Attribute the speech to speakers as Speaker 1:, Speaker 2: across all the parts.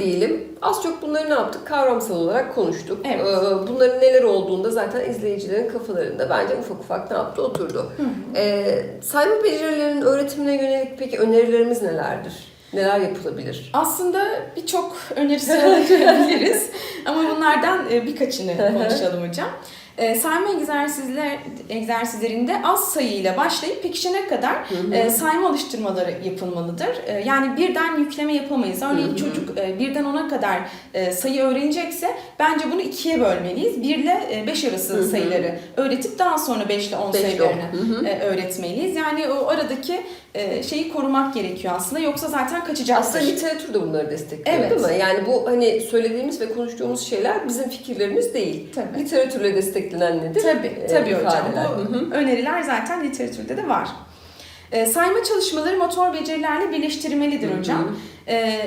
Speaker 1: diyelim, az çok bunları ne yaptık? Kavramsal olarak konuştuk.
Speaker 2: Evet.
Speaker 1: Ee, Bunların neler olduğunda zaten izleyicilerin kafalarında bence ufak ufak ne yaptı oturdu. Ee, sayma becerilerinin öğretimine yönelik peki önerilerimiz nelerdir? Neler yapılabilir?
Speaker 2: Aslında birçok öneri sıralayabiliriz ama bunlardan e, birkaçını konuşalım hocam. E, sayma egzersizler egzersizlerinde az sayıyla başlayıp pekişene kadar e, sayma alıştırmaları yapılmalıdır. E, yani birden yükleme yapamayız. Örneğin çocuk e, birden ona kadar e, sayı öğrenecekse bence bunu ikiye bölmeliyiz. 1 ile 5 arası sayıları öğretip daha sonra 5 ile 10
Speaker 1: Beş ile on.
Speaker 2: sayılarını e, öğretmeliyiz. Yani o aradaki e, şeyi korumak gerekiyor aslında. Yoksa zaten kaçacaktır.
Speaker 1: Aslında literatür de bunları destekliyor
Speaker 2: Evet.
Speaker 1: değil mi? Yani bu hani söylediğimiz ve konuştuğumuz şeyler bizim fikirlerimiz değil.
Speaker 2: Tabii.
Speaker 1: Literatürle desteklenen nedir?
Speaker 2: Tabii,
Speaker 1: Ee,
Speaker 2: tabii hocam. Bu öneriler zaten literatürde de var. E, sayma çalışmaları motor becerilerle birleştirmelidir hocam. E,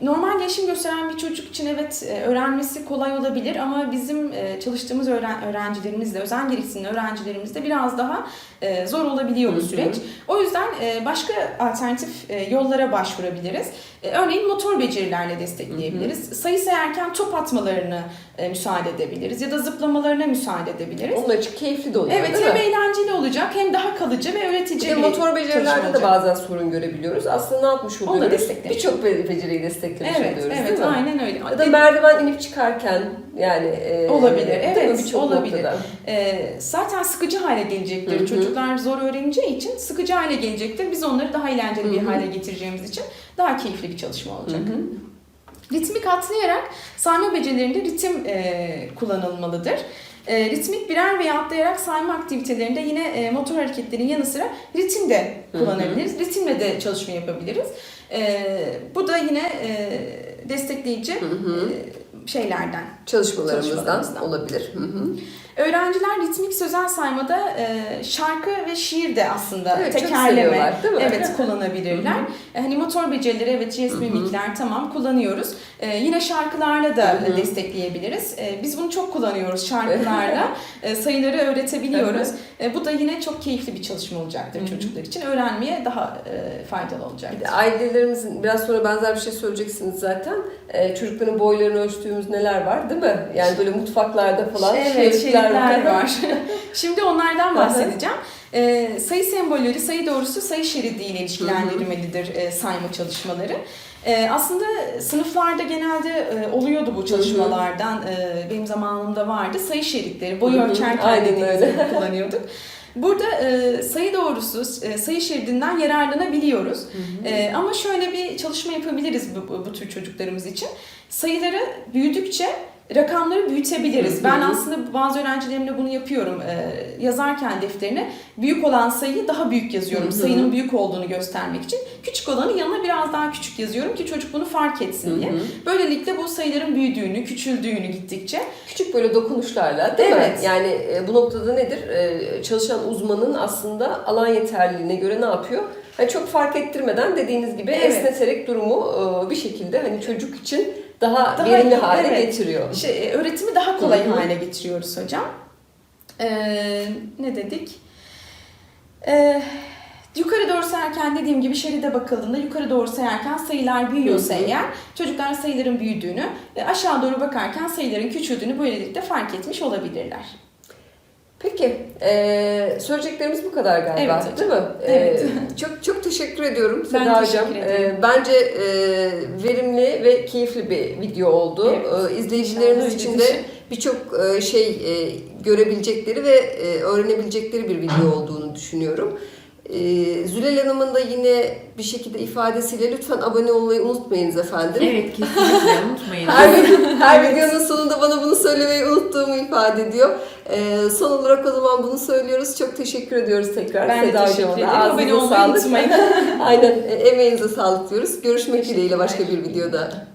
Speaker 2: normal gelişim gösteren bir çocuk için evet e, öğrenmesi kolay olabilir ama bizim e, çalıştığımız öğren öğrencilerimizle, özel gereksinimli öğrencilerimizde biraz daha e, zor olabiliyor bu süreç. O yüzden başka alternatif yollara başvurabiliriz. Örneğin motor becerilerle destekleyebiliriz. Sayı sayarken top atmalarını müsaade edebiliriz ya da zıplamalarına müsaade edebiliriz.
Speaker 1: Onlar için keyifli de oluyor
Speaker 2: Evet hem
Speaker 1: mi?
Speaker 2: eğlenceli olacak hem daha kalıcı ve öğretici bir
Speaker 1: motor becerilerde de bazen sorun görebiliyoruz. Aslında ne yapmış oluyoruz? Birçok be- beceriyi desteklemiş
Speaker 2: Evet,
Speaker 1: oluyoruz
Speaker 2: evet
Speaker 1: değil mi?
Speaker 2: aynen öyle.
Speaker 1: Ya da merdiven inip çıkarken yani e,
Speaker 2: Olabilir,
Speaker 1: mi?
Speaker 2: evet, olabilir.
Speaker 1: noktada.
Speaker 2: Ee, zaten sıkıcı hale gelecektir.
Speaker 1: Hı hı.
Speaker 2: Çocuklar zor öğreneceği için sıkıcı hale gelecektir. Biz onları daha eğlenceli bir
Speaker 1: Hı hı.
Speaker 2: hale getireceğimiz için daha keyifli bir çalışma olacak. Ritmik atlayarak sayma becerilerinde ritim e, kullanılmalıdır. E, ritmik birer veya atlayarak sayma aktivitelerinde yine e, motor hareketlerin yanı sıra ritim de kullanabiliriz. Ritimle de çalışma yapabiliriz. E, bu da yine e, destekleyici e, şeylerden.
Speaker 1: Çalışmalarımızdan,
Speaker 2: Çalışmalarımızdan.
Speaker 1: olabilir. Hı hı.
Speaker 2: Öğrenciler ritmik sözel saymada e, şarkı ve şiir de aslında
Speaker 1: Evet,
Speaker 2: tekerleme
Speaker 1: değil mi?
Speaker 2: evet kullanabilirler. E, hani motor becerileri evet jest mimikler tamam kullanıyoruz. E, yine şarkılarla da destekleyebiliriz. E, biz bunu çok kullanıyoruz şarkılarla. e, sayıları öğretebiliyoruz. E, bu da yine çok keyifli bir çalışma olacaktır çocuklar için. Öğrenmeye daha e, faydalı
Speaker 1: Bir
Speaker 2: olacaktır.
Speaker 1: de ailelerimizin biraz sonra benzer bir şey söyleyeceksiniz zaten. Ee, çocukların boylarını ölçtüğümüz neler var değil mi? Yani böyle mutfaklarda falan
Speaker 2: Evet,
Speaker 1: şeritler
Speaker 2: şeritler var. Şimdi onlardan
Speaker 1: Hı hı.
Speaker 2: bahsedeceğim. Ee, sayı sembolleri, sayı doğrusu sayı şeridiyle ilişkilendirilmelidir e, sayma çalışmaları. Ee, aslında sınıflarda genelde e, oluyordu bu çalışmalardan. E, benim zamanımda vardı. Sayı şeritleri, boy
Speaker 1: Hı hı, öyle.
Speaker 2: gibi kullanıyorduk. Burada e, sayı doğrusu e, sayı şeridinden yararlanabiliyoruz. E, ama şöyle bir çalışma yapabiliriz bu, bu tür çocuklarımız için. Sayıları büyüdükçe rakamları büyütebiliriz. Ben aslında bazı öğrencilerimle bunu yapıyorum. E, yazarken defterine büyük olan sayıyı daha büyük yazıyorum. Sayının büyük olduğunu göstermek için. Küçük olanı yanına biraz daha küçük yazıyorum ki çocuk bunu fark etsin diye. Böylelikle bu sayıların büyüdüğünü, küçüldüğünü gittikçe
Speaker 1: Küçük böyle dokunuşlarla değil
Speaker 2: Evet.
Speaker 1: mi? Yani e, bu noktada nedir? E, çalışan uzmanın aslında alan yeterliliğine göre ne yapıyor? Hani çok fark ettirmeden dediğiniz gibi
Speaker 2: Evet.
Speaker 1: esneterek durumu e, bir şekilde hani çocuk için daha,
Speaker 2: Daha
Speaker 1: verimli
Speaker 2: iyi,
Speaker 1: hale
Speaker 2: evet.
Speaker 1: getiriyor.
Speaker 2: şey, öğretimi daha kolay
Speaker 1: Hı hı.
Speaker 2: hale getiriyoruz hocam. Ee, ne dedik? Ee, yukarı doğru sayarken dediğim gibi şeride bakıldığında yukarı doğru sayarken sayılar büyüyorsa
Speaker 1: Hı hı.
Speaker 2: eğer çocuklar sayıların büyüdüğünü, e, aşağı doğru bakarken sayıların küçüldüğünü böylelikle fark etmiş olabilirler.
Speaker 1: Peki, e, söyleyeceklerimiz bu kadar galiba,
Speaker 2: Evet hocam.
Speaker 1: değil mi? E,
Speaker 2: Evet.
Speaker 1: çok çok teşekkür ediyorum
Speaker 2: Ben
Speaker 1: Seda
Speaker 2: teşekkür
Speaker 1: Hocam. E, bence e, verimli ve keyifli bir video oldu.
Speaker 2: Evet,
Speaker 1: E, izleyicilerimiz
Speaker 2: inşallah
Speaker 1: için de birçok e, şey e, görebilecekleri ve e, öğrenebilecekleri bir video olduğunu düşünüyorum. E, Zülal Hanım'ın da yine bir şekilde ifadesiyle lütfen abone olmayı unutmayınız efendim.
Speaker 3: Evet kesinlikle unutmayın.
Speaker 1: Her, her videonun sonunda bana bunu söylemeyi unuttuğumu ifade ediyor. Ee, son olarak o zaman bunu söylüyoruz. Çok teşekkür ediyoruz tekrar.
Speaker 2: Ben
Speaker 1: Seda Hocam'a da.
Speaker 2: Abone olmayı unutmayın.
Speaker 1: Aynen. E, Emeğinize sağlık diyoruz. Görüşmek dileğiyle başka bir videoda.